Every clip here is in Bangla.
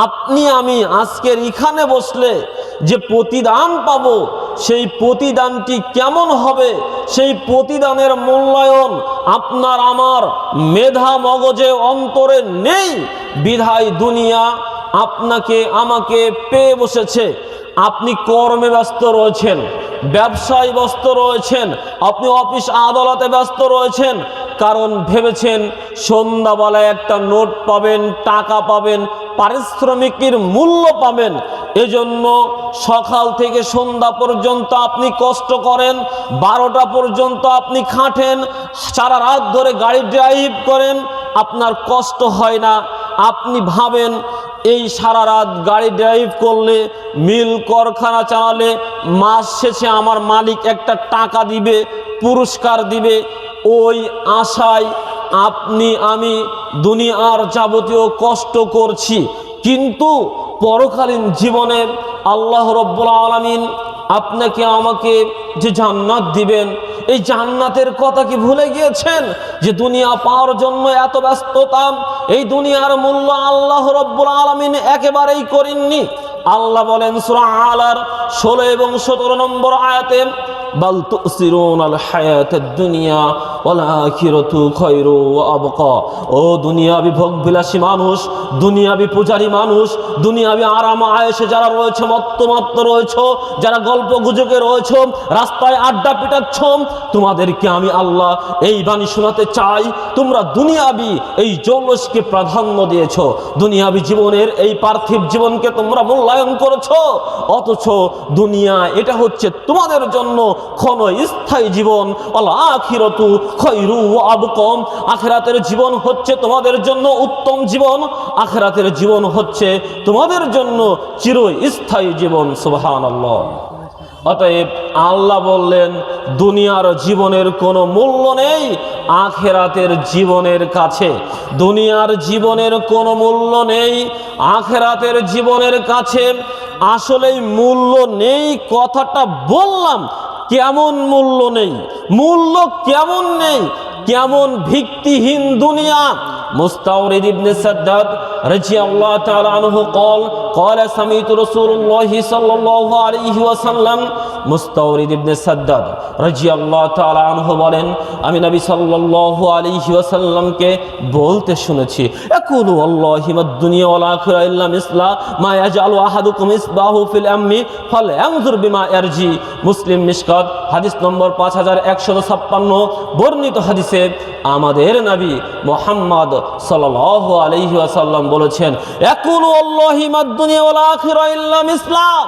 আপনি, আমি আজকের এখানে বসলে যে প্রতিদান পাব, সেই প্রতিদানটি কেমন হবে? সেই প্রতিদানের মূল্যায়ন আপনার আমার মেধা মগজে অন্তরে নেই। বিধায় দুনিয়া আপনাকে, আমাকে পেয়ে বসেছে। আপনি কর্মে ব্যস্ত রয়েছেন, ব্যবসায় ব্যস্ত রয়েছেন, আপনি অফিস আদালতে ব্যস্ত রয়েছেন। কারণ ভেবেছেন সন্ধ্যাবেলায় একটা নোট পাবেন, টাকা পাবেন পারিশ্রমিকের মূল্য পাবেন। এজন্য সকাল থেকে সন্ধ্যা পর্যন্ত আপনি কষ্ট করেন, বারোটা পর্যন্ত আপনি খাটেন, সারা রাত ধরে গাড়ি ড্রাইভ করেন, আপনার কষ্ট হয় না। আপনি ভাবেন, এই সারা রাত গাড়ি ড্রাইভ করলে, মিল কারখানা চালালে, মাস শেষে আমার মালিক একটা টাকা দিবে, পুরস্কার দিবে। ওই আশায় আপনি, আমি দুনিয়ার যাবতীয় কষ্ট করছি। কিন্তু পরকালীন জীবনে আল্লাহ রব্বুল আলমিন আপনাকে আমাকে যে জান্নাত দিবেন, এই জান্নাতের কথা কি ভুলে গিয়েছেন? যে দুনিয়া পাওয়ার জন্য এত ব্যস্ততা, এই দুনিয়ার মূল্য আল্লাহ রব্বুল আলমিন একেবারেই করেননি। আল্লাহ বলেন, সুরা আলার ষোলো এবং সতেরো নম্বর আয়াতে বাল তুসিরুন আল হায়াতের দুনিয়া ওয়াল আখিরাতু খায়রু ওয়া আবকা। ও দুনিয়াবি ভোগবিলাসী মানুষ, দুনিয়াবি পূজারী মানুষ, দুনিয়াবি আরাম আয়েসে যারা রয়েছে, মত্তমাত্ত রয়েছে, যারা গল্প গুজবে রয়েছে, রাস্তায় আড্ডা পিটাচ্ছ, তোমাদেরকে আমি আল্লাহ এই বাণী শোনাতে চাই, তোমরা দুনিয়াবি এই জৌলসকে প্রাধান্য দিয়েছ, দুনিয়াবি জীবনের এই পার্থিব জীবনকে তোমরা মূল্যায়ন করেছ, অথচ দুনিয়া এটা হচ্ছে তোমাদের জন্য ক্ষণ স্থায়ী জীবন আখিরতু খৈরু আবকম। আখেরাতের জীবন হচ্ছে তোমাদের জন্য উত্তম জীবন। আখেরাতের জীবন হচ্ছে তোমাদের জন্য চির স্থায়ী জীবন। সুবহান অতএব আল্লাহ বললেন, দুনিয়ার জীবনের কোনো মূল্য নেই আখেরাতের জীবনের কাছে। দুনিয়ার জীবনের কোনো মূল্য নেই আখেরাতের জীবনের কাছে। আসলেই মূল্য নেই কথাটা বললাম। কেমন মূল্য নেই? মূল্য কেমন নেই? কেমন ভিত্তিহীন দুনিয়া? মুস্তাউরিদ ইবনে সাদ্দাদ রাজিয়াল্লাহু তাআলা আনহু কল قال سمعت رسول الله صلى الله عليه وسلم মুস্তাউরিদ ইবনে সাদ্দাদ রাদিয়াল্লাহু তাআলা আনহু বলেন আমি নবী সাল্লাল্লাহু আলাইহি ওয়াসাল্লামকে বলতে শুনেছি ইয়াকুলু আল্লাহি মাদ দুনিয়া ওয়াল আখিরা ইল্লা মিসলা মা ইয়াজআলু আহাদুকুম ইসবাহু ফিল আমমি ফাল ইয়ানজুর বিমা ইয়ারজি মুসলিম মিশকাত হাদিস নম্বর 5156 বর্ণিত হাদিসে আমাদের নবী মোহাম্মদ সাল্লাল্লাহু আলাইহি ওয়াসাল্লাম বলেছেন ইয়াকুলু আল্লাহি মাদ দুনিয়া ইসলাম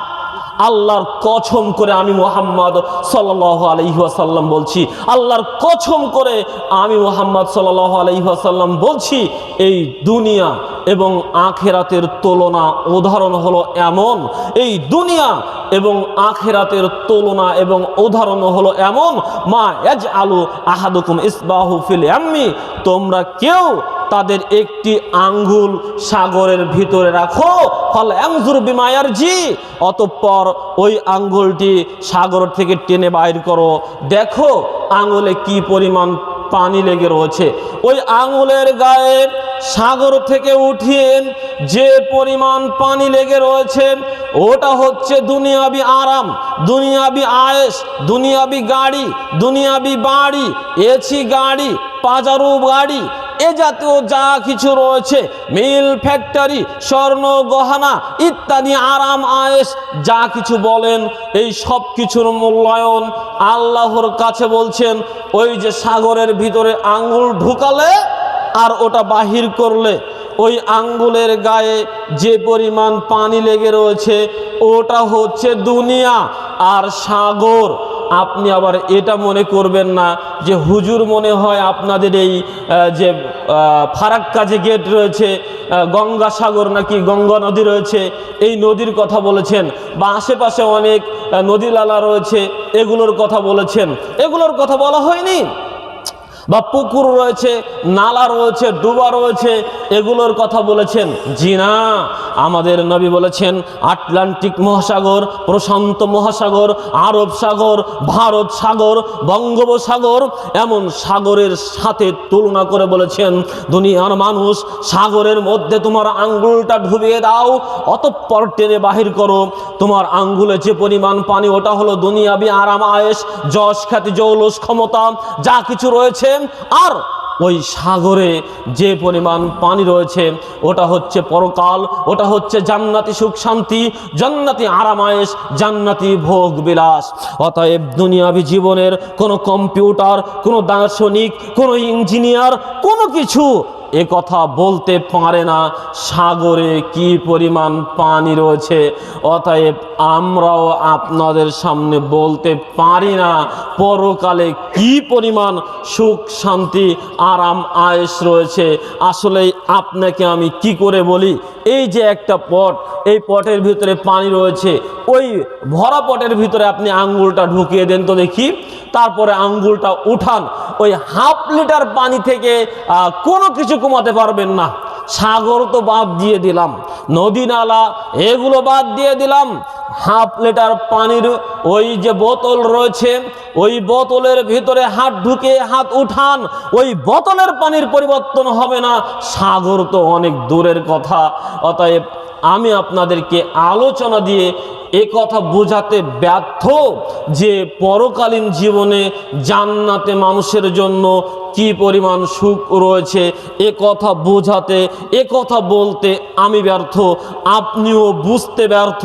আল্লাহর কছম করে আমি মোহাম্মদ সাল্লাহ আলহিহাসাল্লাম বলছি, আল্লাহর কছম করে আমি মোহাম্মদ সাল্লাহ আলহিহাসাল্লাম বলছি, এই দুনিয়া এবং আখেরাতের তুলনা, উদাহরণ হলো এমন, এই দুনিয়া এবং আখেরাতের তুলনা এবং উদাহরণ হলো এমন, মা এজ আলু আহাদুকুম ইসবাহু ফিল এম্মি তোমরা কেউ তাদের একটি আঙ্গুল সাগরের ভিতরে রাখো। ফল এমজুর বিমায়ার জি অতঃপর ওই আঙ্গুলটি সাগর থেকে টেনে বাইর করো। দেখো আঙ্গুলে কি পরিমাণ পানি লেগে রয়েছে। ওই আঙুলের গায়ে সাগর থেকে উঠিয়ে যে পরিমাণ পানি লেগে রয়েছে, ওটা হচ্ছে দুনিয়াবি আরাম, দুনিয়াবি আয়েস দুনিয়াবি গাড়ি, দুনিয়াবি বাড়ি, এসি গাড়ি, পাজারু গাড়ি এ জাতীয় যা কিছু রয়েছে, মিল, ফ্যাক্টরি, স্বর্ণ, গহনা ইত্যাদি, আরাম আয়েস যা কিছু বলেন, এই সব কিছুর মূল্যায়ন আল্লাহর কাছে বলছেন, ওই যে সাগরের ভিতরে আঙ্গুল ঢুকালে আর ওটা বাহির করলে, ওই আঙ্গুলের গায়ে যে পরিমাণ পানি লেগে রয়েছে, ওটা হচ্ছে দুনিয়া আর সাগর। আপনি আবার এটা মনে করবেন না যে হুজুর মনে হয় আপনাদের এই যে ফারাক্কা যে গেট রয়েছে গঙ্গা গঙ্গাসাগর নাকি গঙ্গা নদী রয়েছে, এই নদীর কথা বলেছেন বা আশেপাশে অনেক নদী লালা রয়েছে, এগুলোর কথা বলেছেন। এগুলোর কথা বলা হয়নি। বা পুকুর রয়েছে, নালা রয়েছে, ডুবা রয়েছে, এগুলোর কথা বলেছেন জি না আমাদের নবী বলেছেন, আটলান্টিক মহাসাগর, প্রশান্ত মহাসাগর, আরব সাগর, ভারত সাগর, বঙ্গোপসাগর, এমন সাগরের সাথে তুলনা করে বলেছেন, দুনিয়ার মানুষ সাগরের মধ্যে তোমার আঙ্গুলটা ডুবিয়ে দাও, অতঃপর টেনে বাহির করো। তোমার আঙ্গুলে যে পরিমাণ পানি, ওটা হলো দুনিয়াবি আরাম আয়েস যশ খ্যাতি, জৌলস ক্ষমতা, যা কিছু রয়েছে আর ওই সাগরে যে পরিমাণ পানি রয়েছে, ওটা হচ্ছে পরকাল, ওটা হচ্ছে জান্নাতি সুখ, শান্তি, জান্নাতি আরামায়েশ, জান্নাতি ভোগ বিলাস। অতএব দুনিয়াবি জীবনের কোনো কম্পিউটার, কোনো দার্শনিক, কোনো ইঞ্জিনিয়ার, কোনো কিছু এ কথা বলতে পারে না। সাগরে কি পরিমাণ পানি রয়েছে? অতএব আমরাও আপনাদের সামনে বলতে পারি না, পরকালে কি পরিমাণ সুখ, শান্তি, আরাম আয়েস রয়েছে। আসলে আপনাকে আমি কি করে বলি? এই যে একটা পট, এই পটের ভিতরে পানি রয়েছে ওই ভরা পটের ভিতরে আপনি আঙ্গুলটা ঢুকিয়ে দেন তো দেখি। তারপরে আঙ্গুলটা উঠান। ওই হাফ লিটার পানি থেকে কোনো কিছু কমাতে পারবেন না। সাগর তো বাদ দিয়ে দিলাম। নদী নালা, এগুলো বাদ দিয়ে দিলাম। হাফ লিটার পানির ওই যে বোতল রয়েছে, ওই বোতলের ভিতরে হাত ঢুকে হাত উঠান, ওই বোতলের পানির পরিবর্তন হবে না। সাগর তো অনেক দূরের কথা। অতএব আমি আপনাদেরকে আলোচনা দিয়ে এ কথা বোঝাতে ব্যর্থ যে পরকালীন জীবনে জান্নাতে মানুষের জন্য কি পরিমাণ সুখ রয়েছে, এ কথা বোঝাতে, এ কথা বলতে আমি ব্যর্থ। আপনিও বুঝতে ব্যর্থ।